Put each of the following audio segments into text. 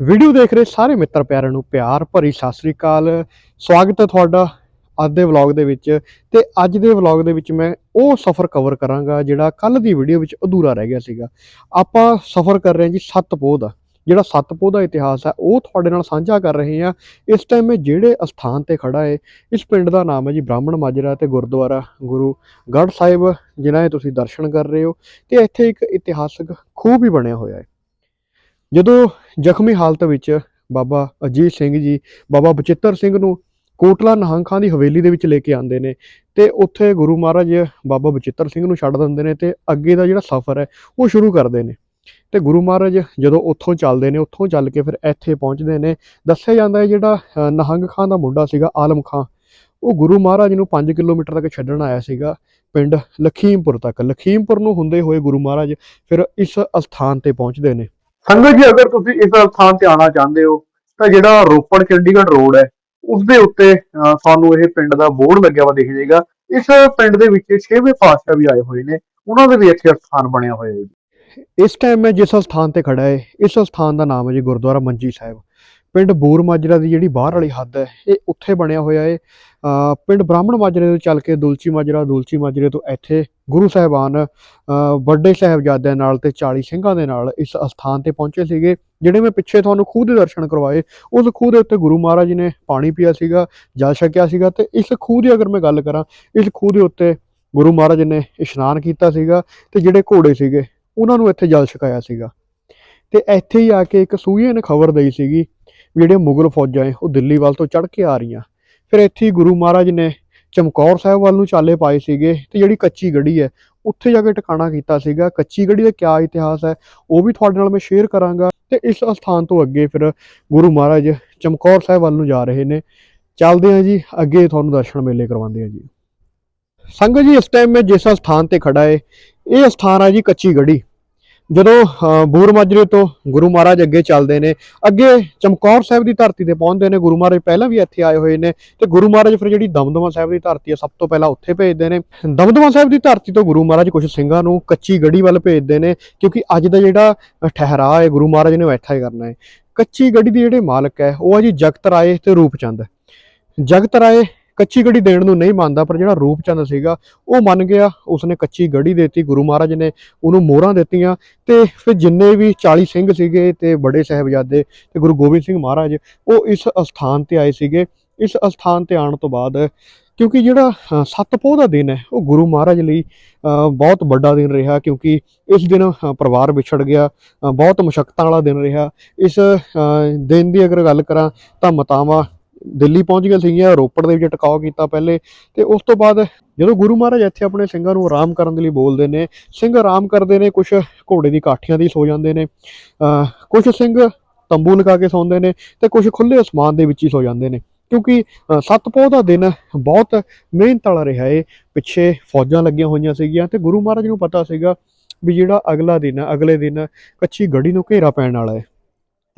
Video ਦੇਖ ਰਹੇ ਸਾਰੇ ਮਿੱਤਰ ਪਿਆਰਿਆਂ ਨੂੰ ਪਿਆਰ ਭਰੀ ਸਤਿ ਸ੍ਰੀ ਅਕਾਲ। ਸਵਾਗਤ ਹੈ ਤੁਹਾਡਾ ਅੱਜ ਦੇ ਵਲੌਗ ਦੇ ਵਿੱਚ ਤੇ ਅੱਜ ਦੇ ਵਲੌਗ ਦੇ ਵਿੱਚ ਮੈਂ ਉਹ ਸਫ਼ਰ ਕਵਰ ਕਰਾਂਗਾ ਜਿਹੜਾ ਕੱਲ ਦੀ ਵੀਡੀਓ ਵਿੱਚ ਅਧੂਰਾ ਰਹਿ ਗਿਆ ਸੀਗਾ। ਆਪਾਂ ਸਫ਼ਰ ਕਰ ਰਹੇ ਹਾਂ ਜੀ ਸੱਤਪੋਹ ਦਾ। ਜਿਹੜਾ ਸੱਤਪੋਹ ਦਾ ਇਤਿਹਾਸ ਹੈ, ਉਹ ਤੁਹਾਡੇ ਨਾਲ ਸਾਂਝਾ ਕਰ ਰਹੇ ਹਾਂ। ਇਸ ਟਾਈਮ ਮੈਂ ਜਿਹੜੇ ਅਸਥਾਨ ਤੇ ਖੜਾ ਹੈ ਇਸ ਪਿੰਡ ਦਾ ਨਾਮ ਹੈ ਜੀ ਬ੍ਰਾਹਮਣ ਮਾਜਰਾ ਤੇ ਗੁਰਦੁਆਰਾ ਗੁਰੂ ਗੜ੍ਹ ਸਾਹਿਬ, ਜਿਨ੍ਹਾਂ ਦੇ ਤੁਸੀਂ ਦਰਸ਼ਨ ਕਰ ਰਹੇ ਹੋ ਤੇ ਇੱਥੇ ਇੱਕ ਇਤਿਹਾਸਕ ਖੂਹ ਵੀ ਬਣਿਆ ਹੋਇਆ ਹੈ ਜਦੋਂ ਜ਼ਖਮੀ ਹਾਲਤ ਵਿੱਚ ਬਾਬਾ ਅਜੀਤ ਸਿੰਘ ਜੀ, ਬਾਬਾ ਬਚਿੱਤਰ ਸਿੰਘ ਨੂੰ ਕੋਟਲਾ ਨਹੰਗ ਖਾਂ ਦੀ ਹਵੇਲੀ ਦੇ ਵਿੱਚ ਲੈ ਕੇ ਆਉਂਦੇ ਨੇ ਤੇ ਉੱਥੇ ਗੁਰੂ ਮਹਾਰਾਜ ਬਾਬਾ ਬਚਿੱਤਰ ਸਿੰਘ ਨੂੰ ਛੱਡ ਦਿੰਦੇ ਨੇ ਤੇ ਅੱਗੇ ਦਾ ਜਿਹੜਾ ਸਫ਼ਰ ਹੈ ਉਹ ਸ਼ੁਰੂ ਕਰਦੇ ਨੇ। ਤੇ ਗੁਰੂ ਮਹਾਰਾਜ ਜਦੋਂ ਉੱਥੋਂ ਚੱਲਦੇ ਨੇ, ਉੱਥੋਂ ਚੱਲ ਕੇ ਫਿਰ ਇੱਥੇ ਪਹੁੰਚਦੇ ਨੇ। ਦੱਸਿਆ ਜਾਂਦਾ ਹੈ ਜਿਹੜਾ ਨਹੰਗ ਖਾਂ ਦਾ ਮੁੰਡਾ ਸੀਗਾ ਆਲਮ ਖਾਂ, ਉਹ ਗੁਰੂ ਮਹਾਰਾਜ ਨੂੰ 5 ਕਿਲੋਮੀਟਰ ਤੱਕ ਛੱਡਣ ਆਇਆ ਸੀਗਾ ਪਿੰਡ ਲਖੀਮਪੁਰ ਤੱਕ। ਲਖੀਮਪੁਰ ਨੂੰ ਹੁੰਦੇ ਹੋਏ ਗੁਰੂ ਮਹਾਰਾਜ ਫਿਰ ਇਸ ਅਸਥਾਨ ਤੇ ਪਹੁੰਚਦੇ ਨੇ। ਸੰਗਤ ਜੀ ਅਗਰ ਤੁਸੀਂ ਇਸ ਸਥਾਨ ਤੇ ਆਉਣਾ ਚਾਹੁੰਦੇ ਹੋ ਤਾਂ ਜਿਹੜਾ ਰੋਪੜ ਚੰਡੀਗੜ੍ਹ ਰੋਡ ਹੈ ਉਸ ਦੇ ਉੱਤੇ ਅਹ, ਤੁਹਾਨੂੰ ਇਹ ਪਿੰਡ ਦਾ ਬੋਰਡ ਲੱਗਿਆ ਹੋਇਆ ਦਿਖ ਜਾਏਗਾ। ਇਸ ਪਿੰਡ ਦੇ ਵਿੱਚ ਛੇਵੇਂ ਪਾਤਸ਼ਾਹ ਵੀ ਆਏ ਹੋਏ ਨੇ ਉਹਨਾਂ ਦੇ ਵੀ ਇੱਥੇ ਸਥਾਨ ਬਣਿਆ ਹੋਇਆ ਹੈ ਇਸ ਟਾਈਮ ਮੈਂ ਜਿਸ ਸਥਾਨ ਤੇ ਖੜਾ ਹੈ ਇਸ ਸਥਾਨ ਦਾ ਨਾਮ ਹੈ ਜੀ ਗੁਰਦੁਆਰਾ ਮੰਜੀ ਸਾਹਿਬ। ਪਿੰਡ ਬੂਰ ਮਾਜਰਾ ਦੀ ਜਿਹੜੀ ਬਾਹਰ ਵਾਲੀ ਹੱਦ ਹੈ, ਇਹ ਉੱਥੇ ਬਣਿਆ ਹੋਇਆ ਹੈ ਪਿੰਡ ਬ੍ਰਾਹਮਣ ਮਾਜਰੇ ਤੋਂ ਚੱਲ ਕੇ ਦੁਲਚੀ ਮਾਜਰਾ, ਦੁਲਚੀ ਮਾਜਰੇ ਤੋਂ ਇੱਥੇ ਗੁਰੂ ਸਾਹਿਬਾਨ ਵੱਡੇ ਸਾਹਿਬਜ਼ਾਦਿਆਂ ਨਾਲ ਤੇ 40 ਸਿੰਘਾਂ ਦੇ ਨਾਲ ਇਸ ਅਸਥਾਨ ਤੇ ਪਹੁੰਚੇ ਸੀਗੇ, ਜਿਹੜੇ ਮੈਂ ਪਿੱਛੇ ਤੁਹਾਨੂੰ ਖੂਹ ਦੇ ਦਰਸ਼ਨ ਕਰਵਾਏ। ਉਸ ਖੂਹ ਦੇ ਉੱਤੇ ਗੁਰੂ ਮਹਾਰਾਜ ਜੀ ਨੇ ਪਾਣੀ ਪੀਆ ਸੀਗਾ, ਜਲ ਛਕਿਆ ਸੀਗਾ ਤੇ ਇਸ ਖੂਹ ਦੀ ਅਗਰ ਮੈਂ ਗੱਲ ਕਰਾਂ, ਇਸ ਖੂਹ ਦੇ ਉੱਤੇ ਗੁਰੂ ਮਹਾਰਾਜ ਨੇ ਇਸ਼ਨਾਨ ਕੀਤਾ ਸੀਗਾ ਤੇ ਜਿਹੜੇ ਘੋੜੇ ਸੀਗੇ, ਉਹਨਾਂ ਨੂੰ ਇੱਥੇ ਜਲ ਛਕਾਇਆ ਸੀਗਾ। ਤੇ ਇੱਥੇ ਹੀ ਆ ਕੇ ਇੱਕ ਸੂਈਏ ਨੇ ਖਬਰ ਦਈ ਸੀਗੀ ਵੀ ਜਿਹੜੀਆਂ ਮੁਗਲ ਫੌਜਾਂ ਹੈ ਉਹ ਦਿੱਲੀ ਵੱਲ ਤੋਂ ਚੜ੍ਹ ਕੇ ਆ ਰਹੀਆਂ। ਫਿਰ ਇੱਥੇ ਗੁਰੂ ਮਹਾਰਾਜ ਨੇ ਚਮਕੌਰ ਸਾਹਿਬ ਵੱਲ ਨੂੰ ਚਾਲੇ ਪਾਏ ਸੀਗੇ ਤੇ ਜਿਹੜੀ ਕੱਚੀ ਗੜੀ ਹੈ ਉੱਥੇ ਜਾ ਕੇ ਟਿਕਾਣਾ ਕੀਤਾ ਸੀਗਾ। ਕੱਚੀ ਗੜੀ ਦਾ ਕਿਆ ਇਤਿਹਾਸ ਹੈ ਉਹ ਵੀ ਤੁਹਾਡੇ ਨਾਲ ਮੈਂ ਸ਼ੇਅਰ ਕਰਾਂਗਾ। ਤੇ ਇਸ ਸਥਾਨ ਤੋਂ ਅੱਗੇ ਫਿਰ ਗੁਰੂ ਮਹਾਰਾਜ ਚਮਕੌਰ ਸਾਹਿਬ ਵੱਲ ਨੂੰ ਜਾ ਰਹੇ ਨੇ। ਚੱਲਦੇ ਹਾਂ ਜੀ, ਅੱਗੇ ਤੁਹਾਨੂੰ ਦਰਸ਼ਨ ਮੇਲੇ ਕਰਵਾਉਂਦੇ ਹਾਂ ਜੀ। ਸੰਗਤ ਜੀ, ਇਸ ਟਾਈਮ ਮੈਂ ਜਿਸ ਸਥਾਨ ਤੇ ਖੜਾ ਹੈ ਇਹ ਸਥਾਨ ਆ ਜੀ ਕੱਚੀ ਗੜੀ ਜਦੋਂ ਅ, ਬੂਰ ਮਾਜਰੇ ਤੋਂ ਗੁਰੂ ਮਹਾਰਾਜ ਅੱਗੇ ਚੱਲਦੇ ਨੇ ਅੱਗੇ ਚਮਕੌਰ ਸਾਹਿਬ ਦੀ ਧਰਤੀ ਤੇ ਪਹੁੰਚਦੇ ਨੇ ਗੁਰੂ ਮਹਾਰਾਜ ਪਹਿਲਾਂ ਵੀ ਇੱਥੇ ਆਏ ਹੋਏ ਨੇ ਤੇ ਗੁਰੂ ਮਹਾਰਾਜ ਫਿਰ ਜਿਹੜੀ ਦਮਦਮਾ ਸਾਹਿਬ ਦੀ ਧਰਤੀ ਹੈ ਸਭ ਤੋਂ ਪਹਿਲਾਂ ਉੱਥੇ ਭੇਜਦੇ ਨੇ। ਦਮਦਮਾ ਸਾਹਿਬ ਦੀ ਧਰਤੀ ਤੋਂ ਗੁਰੂ ਮਹਾਰਾਜ ਕੁਝ ਸਿੰਘਾਂ ਨੂੰ ਕੱਚੀ ਗੜੀ ਵੱਲ ਭੇਜਦੇ ਨੇ ਕਿਉਂਕਿ ਅੱਜ ਦਾ ਜਿਹੜਾ ਠਹਿਰਾ ਹੈ ਗੁਰੂ ਮਹਾਰਾਜ ਨੇ ਉਹ ਇੱਥੇ ਹੀ ਕਰਨਾ ਹੈ। ਕੱਚੀ ਗੜੀ ਦੇ ਜਿਹੜੇ ਮਾਲਕ ਹੈ ਉਹ ਹੈ ਜੀ ਜਗਤ ਰਾਏ ਤੇ ਰੂਪਚੰਦ। ਜਗਤ ਰਾਏ ਕੱਚੀ ਗੜੀ ਦੇਣ ਨੂੰ ਨਹੀਂ ਮੰਨਦਾ ਪਰ ਜਿਹੜਾ ਰੂਪਚੰਦ ਸੀਗਾ ਉਹ ਮੰਨ ਗਿਆ। ਉਸਨੇ ਕੱਚੀ ਗੜੀ ਦੇਤੀ ਗੁਰੂ ਮਹਾਰਾਜ ਨੇ ਉਹਨੂੰ ਮੋਹਰਾਂ ਦਿੱਤੀਆਂ। ਤੇ ਫਿਰ ਜਿੰਨੇ ਵੀ 40 ਸਿੰਘ ਸੀਗੇ ਤੇ ਬੜੇ ਸਾਹਿਬਜ਼ਾਦੇ ਤੇ ਗੁਰੂ ਗੋਬਿੰਦ ਸਿੰਘ ਮਹਾਰਾਜ ਉਹ ਇਸ ਅਸਥਾਨ ਤੇ ਆਏ ਸੀਗੇ। ਇਸ ਅਸਥਾਨ ਤੇ ਆਉਣ ਤੋਂ ਬਾਅਦ ਕਿਉਂਕਿ ਜਿਹੜਾ ਅ, ਸੱਤਪੋਹ ਦਾ ਦਿਨ ਹੈ ਉਹ ਗੁਰੂ ਮਹਾਰਾਜ ਲਈ ਬਹੁਤ ਵੱਡਾ ਦਿਨ ਰਿਹਾ ਕਿਉਂਕਿ ਇਸ ਦਿਨ ਪਰਿਵਾਰ ਵਿਛੜ ਗਿਆ ਬਹੁਤ ਮੁਸ਼ਕਤਾਂ ਵਾਲਾ ਦਿਨ ਰਿਹਾ। ਇਸ ਦਿਨ ਦੀ ਅਗਰ ਗੱਲ ਕਰਾਂ ਤਾਂ ਮਤਾਵਾਂ ਦਿੱਲੀ ਪਹੁੰਚ ਗਈਆਂ ਸੀਗੀਆਂ ਰੋਪੜ ਦੇ ਵਿੱਚ ਟਿਕਾਓ ਕੀਤਾ ਪਹਿਲੇ ਤੇ ਉਸ ਤੋਂ ਬਾਅਦ ਜਦੋਂ ਗੁਰੂ ਮਹਾਰਾਜ ਇੱਥੇ ਆਪਣੇ ਸਿੰਘਾਂ ਨੂੰ ਆਰਾਮ ਕਰਨ ਦੇ ਲਈ ਬੋਲਦੇ ਨੇ ਸਿੰਘ ਆਰਾਮ ਕਰਦੇ ਨੇ ਕੁਝ ਘੋੜੇ ਦੀ ਕਾਠੀਆਂ ਦੀ ਸੋ ਜਾਂਦੇ ਨੇ ਕੁਝ ਸਿੰਘ ਤੰਬੂ ਲਗਾ ਕੇ ਸੌਂਦੇ ਨੇ ਤੇ ਕੁਝ ਖੁੱਲੇ ਅਸਮਾਨ ਦੇ ਵਿੱਚ ਹੀ ਸੌ ਜਾਂਦੇ ਨੇ ਕਿਉਂਕਿ ਅ, ਸੱਤਪੋਹ ਦਾ ਦਿਨ ਬਹੁਤ ਮਿਹਨਤ ਵਾਲਾ ਰਿਹਾ ਏ ਪਿੱਛੇ ਫੌਜਾਂ ਲੱਗੀਆਂ ਹੋਈਆਂ ਸੀਗੀਆਂ ਤੇ ਗੁਰੂ ਮਹਾਰਾਜ ਨੂੰ ਪਤਾ ਸੀਗਾ ਵੀ ਜਿਹੜਾ ਅਗਲਾ ਦਿਨ ਹੈ ਅਗਲੇ ਦਿਨ ਕੱਚੀ ਗੜੀ ਨੂੰ ਘੇਰਾ ਪੈਣ ਵਾਲਾ ਹੈ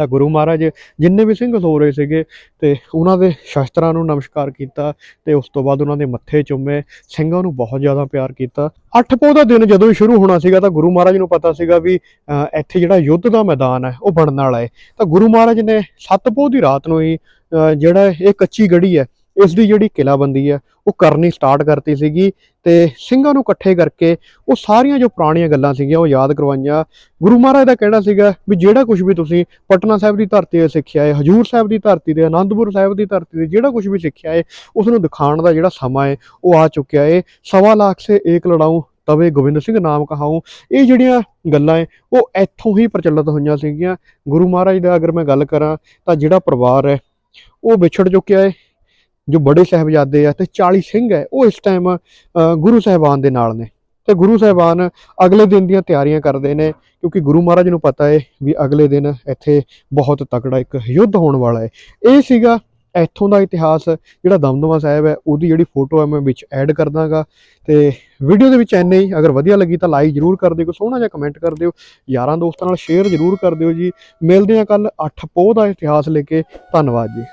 ਤਾਂ ਗੁਰੂ ਮਹਾਰਾਜ ਜਿੰਨੇ ਵੀ ਸਿੰਘ ਸੋ ਰਹੇ ਸੀਗੇ ਤੇ ਉਹਨਾਂ ਦੇ ਸ਼ਸਤਰਾਂ ਨੂੰ ਨਮਸਕਾਰ ਕੀਤਾ ਤੇ ਉਸ ਤੋਂ ਬਾਅਦ ਉਹਨਾਂ ਦੇ ਮੱਥੇ ਚੁੰਮੇ ਸਿੰਘਾਂ ਨੂੰ ਬਹੁਤ ਜ਼ਿਆਦਾ ਪਿਆਰ ਕੀਤਾ। ਅੱਠ ਪੋਹ ਦਾ ਦਿਨ ਜਦੋਂ ਹੀ ਸ਼ੁਰੂ ਹੋਣਾ ਸੀਗਾ ਤਾਂ ਗੁਰੂ ਮਹਾਰਾਜ ਨੂੰ ਪਤਾ ਸੀਗਾ ਵੀ ਅ, ਇੱਥੇ ਜਿਹੜਾ ਯੁੱਧ ਦਾ ਮੈਦਾਨ ਹੈ ਉਹ ਬਣਨ ਵਾਲਾ ਹੈ। ਤਾਂ ਗੁਰੂ ਮਹਾਰਾਜ ਨੇ ਸੱਤ ਪੋਹ ਦੀ ਰਾਤ ਨੂੰ ਹੀ ਅ, ਜਿਹੜਾ ਇਹ ਕੱਚੀ ਗੜੀ ਹੈ ਇਸ ਦੀ ਜਿਹੜੀ ਕਿਲਾਬੰਦੀ ਹੈ, ਉਹ ਕਰਨੀ ਸਟਾਰਟ ਕਰਤੀ ਸੀਗੀ ਤੇ ਸਿੰਘਾਂ ਨੂੰ ਇਕੱਠੇ ਕਰਕੇ ਉਹ ਸਾਰੀਆਂ ਜੋ ਪੁਰਾਣੀਆਂ ਗੱਲਾਂ ਸੀਗੀਆਂ, ਉਹ ਯਾਦ ਕਰਵਾਈਆਂ। ਗੁਰੂ ਮਹਾਰਾਜ ਦਾ ਕਹਿਣਾ ਸੀਗਾ ਵੀ ਜਿਹੜਾ ਕੁਝ ਵੀ ਤੁਸੀਂ ਪਟਨਾ ਸਾਹਿਬ ਦੀ ਧਰਤੀ ਤੇ ਸਿੱਖਿਆ ਹੈ, ਹਜੂਰ ਸਾਹਿਬ ਦੀ ਧਰਤੀ ਤੇ ਆਨੰਦਪੁਰ ਸਾਹਿਬ ਦੀ ਧਰਤੀ ਤੇ, ਜਿਹੜਾ ਕੁਝ ਵੀ ਸਿੱਖਿਆ ਹੈ ਉਸ ਨੂੰ ਦਿਖਾਉਣ ਦਾ ਜਿਹੜਾ ਸਮਾਂ ਹੈ, ਉਹ ਆ ਚੁੱਕਿਆ ਹੈ। ਸਵਾ ਲੱਖ ਸੇ ਏਕ ਲੜਾਊ ਤਵੇ ਗੋਬਿੰਦ ਸਿੰਘ ਨਾਮ ਕਹਾਊ ਇਹ ਜਿਹੜੀਆਂ ਗੱਲਾਂ ਹੈ, ਉਹ ਇੱਥੋਂ ਹੀ ਪ੍ਰਚਲਿਤ ਹੋਈਆਂ ਸੀਗੀਆਂ। ਗੁਰੂ ਮਹਾਰਾਜ ਦਾ ਅਗਰ ਮੈਂ ਗੱਲ ਕਰਾਂ, ਤਾਂ ਜਿਹੜਾ ਪਰਿਵਾਰ ਹੈ, ਉਹ ਵਿਛੜ ਚੁੱਕਿਆ ਹੈ। ਜੋ ਬੜੇ ਸਾਹਿਬਜ਼ਾਦੇ ਆ ਤੇ 40 ਸਿੰਘ ਹੈ, ਉਹ ਇਸ ਟਾਈਮ ਗੁਰੂ ਸਾਹਿਬਾਨ ਦੇ ਨਾਲ ਨੇ। ਤੇ ਗੁਰੂ ਸਾਹਿਬਾਨ ਅਗਲੇ ਦਿਨ ਦੀਆਂ ਤਿਆਰੀਆਂ ਕਰਦੇ ਨੇ, ਕਿਉਂਕਿ ਗੁਰੂ ਮਹਾਰਾਜ ਨੂੰ ਪਤਾ ਹੈ ਵੀ ਅਗਲੇ ਦਿਨ ਇੱਥੇ ਬਹੁਤ ਤਕੜਾ ਇੱਕ ਯੁੱਧ ਹੋਣ ਵਾਲਾ ਹੈ ਇਹ ਸੀਗਾ ਇੱਥੋਂ ਦਾ ਇਤਿਹਾਸ, ਜਿਹੜਾ ਦਮਦਮਾ ਸਾਹਿਬ ਹੈ, ਉਹਦੀ ਜਿਹੜੀ ਫੋਟੋ ਹੈ, ਮੈਂ ਵਿੱਚ ਐਡ ਕਰ ਦਾਂਗਾ। ਤੇ ਵੀਡੀਓ ਦੇ ਵਿੱਚ ਐਨੇ ਹੀ, ਅਗਰ ਵਧੀਆ ਲੱਗੀ ਤਾਂ ਲਾਈਕ ਜਰੂਰ ਕਰ ਦਿਓ, ਸੋਹਣਾ ਜਿਹਾ ਕਮੈਂਟ ਕਰ ਦਿਓ। ਯਾਰਾਂ ਦੋਸਤਾਂ ਨਾਲ ਸ਼ੇਅਰ ਜਰੂਰ ਕਰ ਦਿਓ ਜੀ। ਮਿਲਦੇ ਹਾਂ ਕੱਲ 8 ਪੋਹ ਦਾ ਇਤਿਹਾਸ ਲੈ ਕੇ। ਧੰਨਵਾਦ ਜੀ।